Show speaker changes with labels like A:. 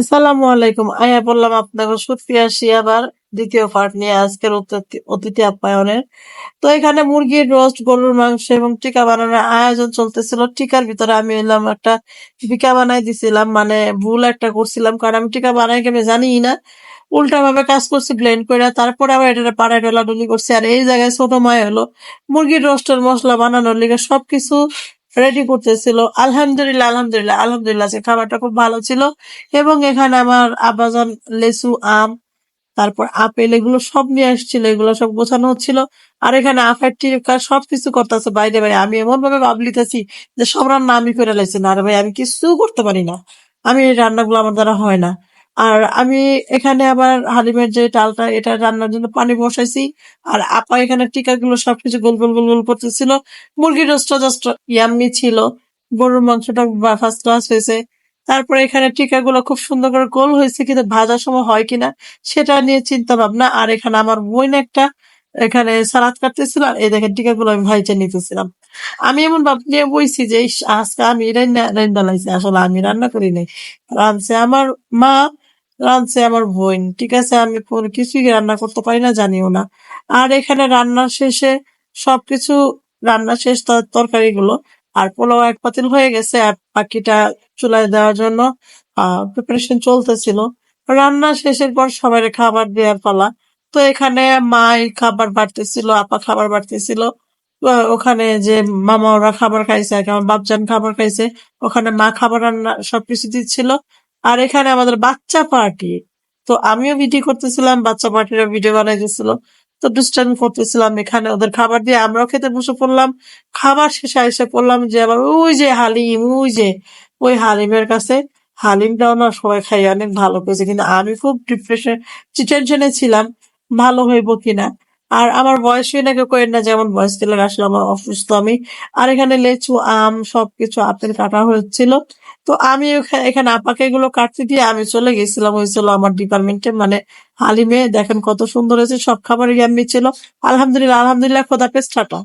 A: আসসালামু আলাইকুম। আয়া বললাম আপনাকে সত্যি আসি আবার দ্বিতীয় পার্ট নিয়ে আজকের অতিথি আপ্যায়নের তো এখানে মুরগির রোস্ট গরুর মাংস এবং টিকা বানানোর আয়োজন চলতেছিল। টিকার ভিতরে আমি এলাম একটা টিকা বানাই দিছিলাম মানে ভুল একটা করছিলাম, কারণ আমি টিকা বানাই কেমন জানি না। উল্টা ভাবে কাজ করছি ব্লেন্ড করে, তারপরে আবার এটা পাড়ায় ডলাডলি করছি। আর এই জায়গায় ছোট মায় হলো মুরগির রোস্টের মশলা বানানোর লিগে সবকিছু রেডি করতেছিল। আলহামদুলিল্লাহ আলহামদুলিল্লাহ আলহামদুলিল্লাহ, আজকে খাবারটা খুব ভালো ছিল। এবং এখানে আমার আব্বাজান লেসু, আম, তারপর আপেল, এগুলো সব নিয়ে আসছিল, এগুলো সব গোছানো হচ্ছিল। আর এখানে আফের টিকা সবকিছু করতেছে। বাইরে ভাই আমি এমন ভাবে ভাবলিতেছি যে সব রান্না আমি করে লাইছি না। আর ভাই, আমি কিছু করতে পারি না। আমি এই রান্নাগুলো আমার দ্বারা হয় না। আর আমি এখানে আবার হালিমের যে ডালটা, এটা রান্নার জন্য পানি বসাইছি। আর আপা এখানে টিকাগুলো সবকিছু গোল গোল গোল গোল করতেছিল। মুরগির রোস্টটা জাস্ট ইয়াম্মি ছিল। গরুর মাংসটা ফার্স্ট ক্লাস হয়েছে। তারপরে এখানে টিকাগুলো খুব সুন্দর করে গোল হয়েছে, কিন্তু ভাজার সময় হয় কিনা সেটা নিয়ে চিন্তা ভাবনা। আর এখানে আমার বোন একটা এখানে সালাদ কাটতেছিল, আর এই দেখেন টিকাগুলো আমি ভাইজে নিতেছিলাম। আমি এমন ভাব নিয়ে বইছি যে আজকে আমি রান্না রান্না লাইছি, আসলে আমি রান্না করি নাই। আমার মা রাঁধছে আমার বোন, ঠিক আছে? আমি কিছুই রান্না করতে পারি না, জানিও না। আর এখানে রান্না শেষে সবকিছু রান্না শেষ তরকারি গুলো আর পোলাও এক পাতিল হয়ে গেছে আর বাকিটা চুলায় দেওয়ার জন্য প্রিপারেশন চলতেছিল। রান্না শেষের পর সবাই খাবার দেওয়ার পালা। তো এখানে মাই খাবার বাড়তেছিল, আপা খাবার বাড়তেছিল। ওখানে যে মামা ওরা খাবার খাইছে, আমার বাপজান খাবার খাইছে, ওখানে মা খাবার রান্না সবকিছু দিচ্ছিল। আর এখানে আমাদের বাচ্চা পার্টি। তো আমিও ভিডিও করতেছিলাম, বাচ্চা পার্টিরা ভিডিও বানাইতেছিল। তো দুষ্টামি করতেছিলাম এখানে ওদের খাবার দিয়ে, আমরাও খেতে বসে পড়লাম। খাবার শেষে এসে পড়লাম যে আবার ওই যে হালিম, ওই যে, ওই হালিমের কাছে। হালিমটাও না সবাই খাই অনেক ভালো করেছে। কিন্তু আমি খুব ডিপ্রেশন টেনশনে ছিলাম, ভালো হইব কিনা। আর আমার বয়স নাকি করেন না, যেমন বয়স দিলে আসলে আমার অসুস্থ আমি। আর এখানে লেচু, আম সবকিছু আপেল কাটা হচ্ছিল। তো আমি এখানে আপাকে এগুলো কাটতে দিয়ে আমি চলে গেছিলাম হয়েছিল আমার ডিপার্টমেন্টে মানে হালিমে দেখেন কত সুন্দর হয়েছে, সব খাবারই আমি ছিল। আলহামদুলিল্লাহ আলহামদুলিল্লাহ, খোদা পেস্ট টাটা